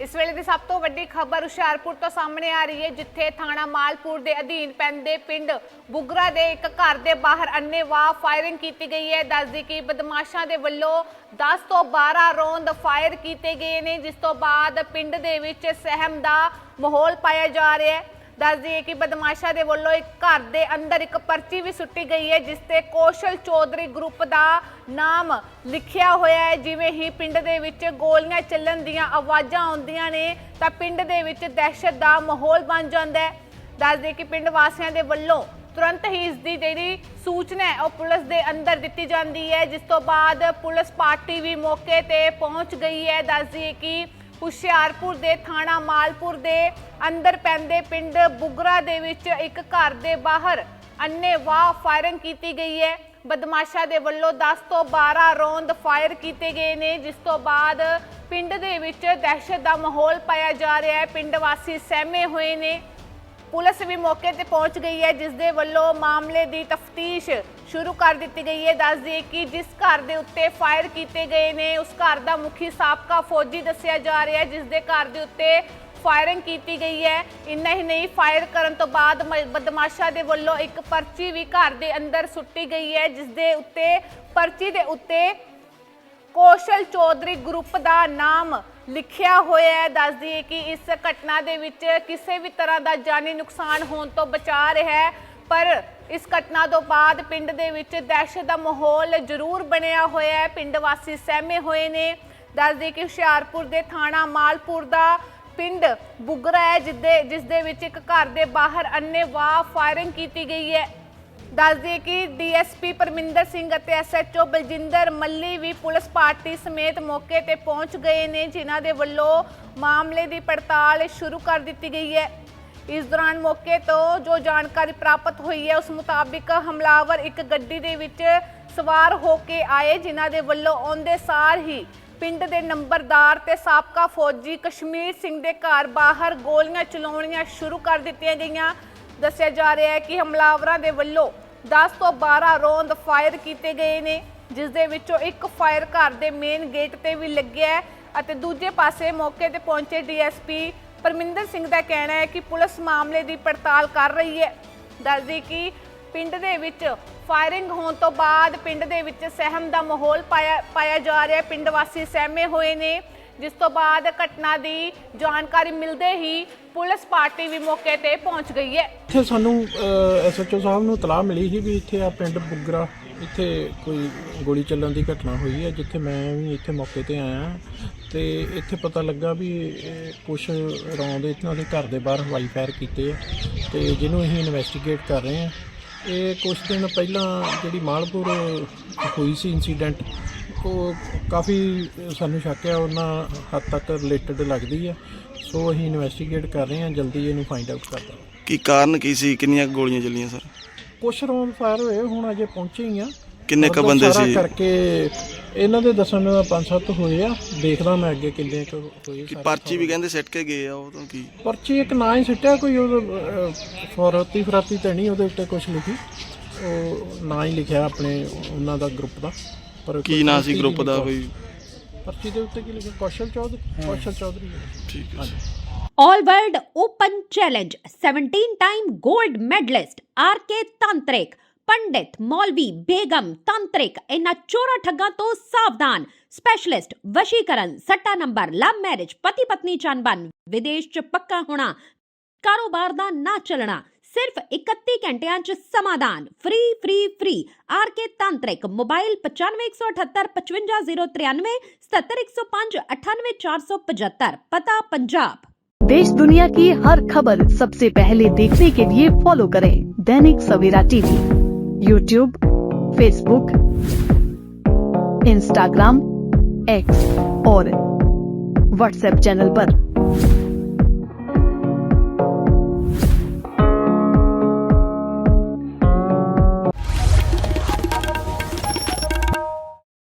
ਇਸ ਵੇਲੇ ਦੀ ਸਭ ਤੋਂ ਵੱਡੀ ਖਬਰ ਹੁਸ਼ਿਆਰਪੁਰ ਤੋਂ ਸਾਹਮਣੇ ਆ ਰਹੀ ਹੈ, ਜਿੱਥੇ ਥਾਣਾ ਮਾਲਪੁਰ ਦੇ ਅਧੀਨ ਪੈਂਦੇ ਪਿੰਡ ਬੁਗਰਾ ਦੇ ਇੱਕ ਘਰ ਦੇ ਬਾਹਰ ਅੰਨੇਵਾਹ ਫਾਇਰਿੰਗ ਕੀਤੀ ਗਈ ਹੈ। ਦੱਸਦੀ ਕਿ ਬਦਮਾਸ਼ਾਂ ਦੇ ਵੱਲੋਂ 10 ਤੋਂ 12 ਰੌਂਦ ਫਾਇਰ ਕੀਤੇ ਗਏ ਨੇ, ਜਿਸ ਤੋਂ ਬਾਅਦ ਪਿੰਡ ਦੇ ਵਿੱਚ ਸਹਿਮ ਦਾ ਮਾਹੌਲ ਪਾਇਆ ਜਾ ਰਿਹਾ ਹੈ। ਦੱਸ ਦਈਏ ਕਿ ਬਦਮਾਸ਼ਾਂ ਦੇ ਵੱਲੋਂ ਇੱਕ ਘਰ ਦੇ ਅੰਦਰ ਇੱਕ ਪਰਚੀ ਵੀ ਸੁੱਟੀ ਗਈ ਹੈ, ਜਿਸ ਤੇ ਕੌਸ਼ਲ ਚੌਧਰੀ ਗਰੁੱਪ ਦਾ ਨਾਮ ਲਿਖਿਆ ਹੋਇਆ ਹੈ। ਜਿਵੇਂ ਹੀ ਪਿੰਡ ਦੇ ਵਿੱਚ ਗੋਲੀਆਂ ਚੱਲਣ ਦੀਆਂ ਆਵਾਜ਼ਾਂ ਆਉਂਦੀਆਂ ਨੇ, ਤਾਂ ਪਿੰਡ ਦੇ ਵਿੱਚ ਦਹਿਸ਼ਤ ਦਾ ਮਾਹੌਲ ਬਣ ਜਾਂਦਾ ਹੈ। ਦੱਸ ਦਈਏ ਕਿ ਪਿੰਡ ਵਾਸੀਆਂ ਦੇ ਵੱਲੋਂ ਤੁਰੰਤ ਹੀ ਇਸ ਦੀ ਜਿਹੜੀ ਸੂਚਨਾ ਹੈ, ਉਹ ਪੁਲਿਸ ਦੇ ਅੰਦਰ ਦਿੱਤੀ ਜਾਂਦੀ ਹੈ, ਜਿਸ ਤੋਂ ਬਾਅਦ ਪੁਲਿਸ ਪਾਰਟੀ ਵੀ ਮੌਕੇ ਤੇ ਪਹੁੰਚ ਗਈ ਹੈ। ਦੱਸ ਦਈਏ ਕਿ ਹੁਸ਼ਿਆਰਪੁਰ ਦੇ ਥਾਣਾ ਮਾਲਪੁਰ ਦੇ ਅੰਦਰ ਪੈਂਦੇ ਪਿੰਡ ਬੁਗਰਾ ਦੇ ਵਿੱਚ ਇੱਕ ਘਰ ਦੇ ਬਾਹਰ ਅੰਨੇਵਾਹ ਫਾਇਰਿੰਗ ਕੀਤੀ ਗਈ ਹੈ। ਬਦਮਾਸ਼ਾਂ ਦੇ ਵੱਲੋਂ 10 ਤੋਂ 12 ਰੌਂਦ ਫਾਇਰ ਕੀਤੇ ਗਏ ਨੇ, ਜਿਸ ਤੋਂ ਬਾਅਦ ਪਿੰਡ ਦੇ ਵਿੱਚ ਦਹਿਸ਼ਤ ਦਾ ਮਾਹੌਲ ਪਾਇਆ ਜਾ ਰਿਹਾ ਹੈ। ਪਿੰਡ ਵਾਸੀ ਸਹਿਮੇ ਹੋਏ ਨੇ। ਪੁਲਿਸ ਵੀ ਮੌਕੇ ਤੇ ਪਹੁੰਚ ਗਈ ਹੈ, ਜਿਸ ਦੇ ਵੱਲੋਂ ਮਾਮਲੇ ਦੀ ਤਫਤੀਸ਼ ਸ਼ੁਰੂ ਕਰ ਦਿੱਤੀ ਗਈ ਹੈ। ਦੱਸ ਦਈਏ ਕਿ ਜਿਸ ਘਰ ਦੇ ਉੱਤੇ ਫਾਇਰ ਕੀਤੇ ਗਏ ਨੇ, ਉਸ ਘਰ ਦਾ ਮੁਖੀ ਸਾਬਕਾ ਫੌਜੀ ਦੱਸਿਆ ਜਾ ਰਿਹਾ ਹੈ, ਜਿਸ ਦੇ ਘਰ ਦੇ ਉੱਤੇ ਫਾਇਰਿੰਗ ਕੀਤੀ ਗਈ ਹੈ। ਇੰਨਾ ਹੀ ਨਹੀਂ ਫਾਇਰ ਕਰਨ ਤੋਂ ਬਾਅਦ ਮ- ਬਦਮਾਸ਼ਾਂ ਦੇ ਵੱਲੋਂ ਇੱਕ ਪਰਚੀ ਵੀ ਘਰ ਦੇ ਅੰਦਰ ਸੁੱਟੀ ਗਈ ਹੈ, ਜਿਸ ਦੇ ਉੱਤੇ, ਪਰਚੀ ਦੇ ਉੱਤੇ ਕੌਸ਼ਲ ਚੌਧਰੀ ਗਰੁੱਪ ਦਾ ਨਾਮ ਲਿਖਿਆ ਹੋਇਆ ਹੈ। ਦੱਸ ਦਈਏ ਕਿ ਇਸ ਘਟਨਾ ਦੇ ਵਿੱਚ ਕਿਸੇ ਵੀ ਤਰ੍ਹਾਂ ਦਾ ਜਾਨੀ ਨੁਕਸਾਨ ਹੋਣ ਤੋਂ ਬਚਾ ਰਿਹਾ ਹੈ। ਪਰ ਇਸ ਘਟਨਾ ਤੋਂ ਬਾਅਦ ਪਿੰਡ ਦੇ ਵਿੱਚ ਦਹਿਸ਼ਤ ਦਾ ਮਾਹੌਲ ਜ਼ਰੂਰ ਬਣਿਆ ਹੋਇਆ ਹੈ। ਪਿੰਡ ਵਾਸੀ ਸਹਿਮੇ ਹੋਏ ਨੇ। ਦੱਸ ਕਿ ਹੁਸ਼ਿਆਰਪੁਰ ਦੇ ਥਾਣਾ ਮਾਲਪੁਰ ਦਾ ਪਿੰਡ ਬੁਗਰਾ ਹੈ, ਜਿੱਦੇ ਜਿਸ ਦੇ ਵਿੱਚ ਇੱਕ ਘਰ ਦੇ ਬਾਹਰ ਅੰਨੇਵਾਹ ਫਾਇਰਿੰਗ ਕੀਤੀ ਗਈ ਹੈ। ਦੱਸ ਦਈਏ ਕਿ ਡੀਐਸਪੀ ਪਰਮਿੰਦਰ ਸਿੰਘ ਅਤੇ ਐਸਐਚਓ ਬਲਜਿੰਦਰ ਮੱਲੀ ਵੀ ਪੁਲਿਸ ਪਾਰਟੀ ਸਮੇਤ ਮੌਕੇ ਤੇ ਪਹੁੰਚ ਗਏ ਨੇ, ਜਿਨ੍ਹਾਂ ਦੇ ਵੱਲੋਂ ਮਾਮਲੇ ਦੀ ਪੜਤਾਲ ਸ਼ੁਰੂ ਕਰ ਦਿੱਤੀ ਗਈ ਹੈ। ਇਸ ਦੌਰਾਨ ਮੌਕੇ ਤੋਂ ਜੋ ਜਾਣਕਾਰੀ ਪ੍ਰਾਪਤ ਹੋਈ ਹੈ, ਉਸ ਮੁਤਾਬਿਕ ਹਮਲਾਵਰ ਇੱਕ ਗੱਡੀ ਦੇ ਵਿੱਚ ਸਵਾਰ ਹੋ ਕੇ ਆਏ, ਜਿਨ੍ਹਾਂ ਦੇ ਵੱਲੋਂ ਆਉਂਦੇ ਸਾਰ ਹੀ ਪਿੰਡ ਦੇ ਨੰਬਰਦਾਰ ਤੇ ਸਾਬਕਾ ਫੌਜੀ ਕਸ਼ਮੀਰ ਸਿੰਘ ਦੇ ਘਰ ਬਾਹਰ ਗੋਲੀਆਂ ਚਲਾਉਣੀਆਂ ਸ਼ੁਰੂ ਕਰ ਦਿੱਤੀਆਂ ਗਈਆਂ। ਦੱਸਿਆ ਜਾ ਰਿਹਾ ਹੈ ਕਿ ਹਮਲਾਵਰਾਂ ਦੇ ਵੱਲੋਂ 10 ਤੋਂ 12 ਰੌਂਦ ਫਾਇਰ ਕੀਤੇ ਗਏ ਨੇ, ਜਿਸ ਦੇ ਵਿੱਚੋਂ ਇੱਕ ਫਾਇਰ ਘਰ ਦੇ ਮੇਨ ਗੇਟ ਤੇ ਵੀ ਲੱਗਿਆ ਅਤੇ ਦੂਜੇ ਪਾਸੇ ਮੌਕੇ ਤੇ ਪਹੁੰਚੇ ਡੀਐਸਪੀ ਪਰਮਿੰਦਰ ਸਿੰਘ ਦਾ ਕਹਿਣਾ ਹੈ ਕਿ ਪੁਲਿਸ ਮਾਮਲੇ ਦੀ ਪੜਤਾਲ ਕਰ ਰਹੀ ਹੈ। ਦੱਸਦੀ ਕਿ ਪਿੰਡ ਦੇ ਵਿੱਚ ਫਾਇਰਿੰਗ ਹੋਣ ਤੋਂ ਬਾਅਦ ਪਿੰਡ ਦੇ ਵਿੱਚ ਸਹਿਮ ਦਾ ਮਾਹੌਲ ਪਾਇਆ ਪਾਇਆ ਜਾ ਰਿਹਾ ਹੈ। ਪਿੰਡ ਵਾਸੀ ਸਹਿਮੇ ਹੋਏ ਨੇ। ਜਿਸ ਤੋਂ ਬਾਅਦ ਘਟਨਾ ਦੀ ਜਾਣਕਾਰੀ ਮਿਲਦੇ ਹੀ ਪੁਲਿਸ ਪਾਰਟੀ ਵੀ ਮੌਕੇ ਤੇ ਪਹੁੰਚ ਗਈ ਹੈ। ਇੱਥੇ ਸਾਨੂੰ ਐਸਐਚਓ ਸਾਹਿਬ ਨੂੰ ਤਲਾਹ ਮਿਲੀ ਸੀ ਵੀ ਇੱਥੇ ਆ ਪਿੰਡ ਬੁੱਗਰਾ, ਇੱਥੇ ਕੋਈ ਗੋਲੀ ਚੱਲਣ ਦੀ ਘਟਨਾ ਹੋਈ ਹੈ, ਜਿੱਥੇ ਮੈਂ ਵੀ ਇੱਥੇ ਮੌਕੇ ਤੇ ਆਇਆ। ਤੇ ਇੱਥੇ ਪਤਾ ਲੱਗਾ ਵੀ ਇਹ ਕੁਛ ਰੌਂਦ ਇਹਨਾਂ ਦੇ ਘਰ ਦੇ ਬਾਹਰ ਹਵਾਈ ਫਾਇਰ ਕੀਤੇ ਆ ਤੇ ਜਿਹਨੂੰ ਅਸੀਂ ਇਨਵੈਸਟੀਗੇਟ ਕਰ ਰਹੇ ਹਾਂ। ਇਹ ਕੁਝ ਦਿਨ ਪਹਿਲਾਂ ਜਿਹੜੀ ਮਾਲਪੁਰ ਹੋਈ ਸੀ ਇਨਸੀਡੈਂਟ ਉਹ ਕਾਫੀ ਸਾਨੂੰ ਸ਼ੱਕ ਹੈ ਉਹਨਾਂ ਹੱਦ ਤੱਕ ਰਿਲੇਟਡ ਲੱਗਦੀ ਹੈ। ਸੋ ਅਸੀਂ ਇਨਵੈਸਟੀਗੇਟ ਕਰ ਰਹੇ ਹਾਂ ਜਲਦੀ ਇਹਨੂੰ ਫਾਈਂਡ ਆਊਟ ਕਰਦਾ ਕੀ ਕਾਰਨ ਕੀ ਸੀ? ਕਿੰਨੀਆਂ ਕੁ ਗੋਲੀਆਂ ਚੱਲੀਆਂ ਸਰ? ਕੁਛ ਰੌਂਦ ਫਾਇਰ ਹੋਏ ਹੁਣ ਅਜੇ ਪਹੁੰਚੇ ਹੀ ਆ। ਕਿੰਨੇ ਕ ਬੰਦੇ ਸਾਰਾ ਸੀ? ਕਰਕੇ ਇਹਨਾਂ ਦੇ ਦੱਸਣ ਨਾਲ ਪੰਜ ਸੱਤ ਹੋਏ ਆ। ਦੇਖਦਾ ਮੈਂ ਅੱਗੇ ਕਿੰਨੇ ਕੁ ਹੋਏ ਕਿ। ਪਰਚੀ ਵੀ ਕਹਿੰਦੇ ਸਿੱਟ ਕੇ ਗਏ ਆ ਉਹ ਤਾਂ ਕੀ? ਪਰਚੀ ਇੱਕ ਨਾ ਹੀ ਸਿੱਟਿਆ ਕੋਈ ਉਹ ਫੋਰਤੀ ਫਰਾਤੀ ਤੇ ਨਹੀਂ ਉਹਦੇ ਉੱਤੇ ਕੁਝ ਲਿਖੀ। ਉਹ ਨਾ ਹੀ ਲਿਖਿਆ ਆਪਣੇ ਉਹਨਾਂ ਦਾ ਗਰੁੱਪ ਦਾ। ਪਰ ਕੀ ਨਾਂ ਸੀ ਗਰੁੱਪ ਦਾ ਕੋਈ? ਪਰਚੀ ਦੇ ਉੱਤੇ ਕੀ ਲਿਖਿਆ? ਕੌਸ਼ਲ ਚੌਧਰੀ? ਕੌਸ਼ਲ ਚੌਧਰੀ ਠੀਕ ਹੈ All World Open Challenge 17 time gold medalist RK Tantrik ਪੰਡਿਤ ਮੌਲਵੀ ਬੇਗਮ ਤੰਤਰਿਕ ਇਹਨਾਂ ਚੋਰਾ ਠੱਗਾਂ ਤੋਂ ਸਾਵਧਾਨ ਸਪੈਸ਼ਲਿਸਟ ਵਸ਼ੀਕਰਨ ਸੱਟਾ ਨੰਬਰ ਲਵ ਮੈਰਿਜ ਪਤੀ ਪਤਨੀ ਚੰਬਨ ਵਿਦੇਸ਼ ਚ ਪੱਕਾ ਹੋਣਾ ਕਾਰੋਬਾਰ ਦਾ ਨਾ ਚੱਲਣਾ सिर्फ़ 31 घंटिया समाधान। Free free free. Are K तांत्रिक। मोबाइल 9518559093 पता पंजाब। देश दुनिया की हर खबर सबसे पहले देखने के लिए फॉलो करें Dainik Savera TV. YouTube Facebook Instagram X और व्हाट्सएप चैनल आरोप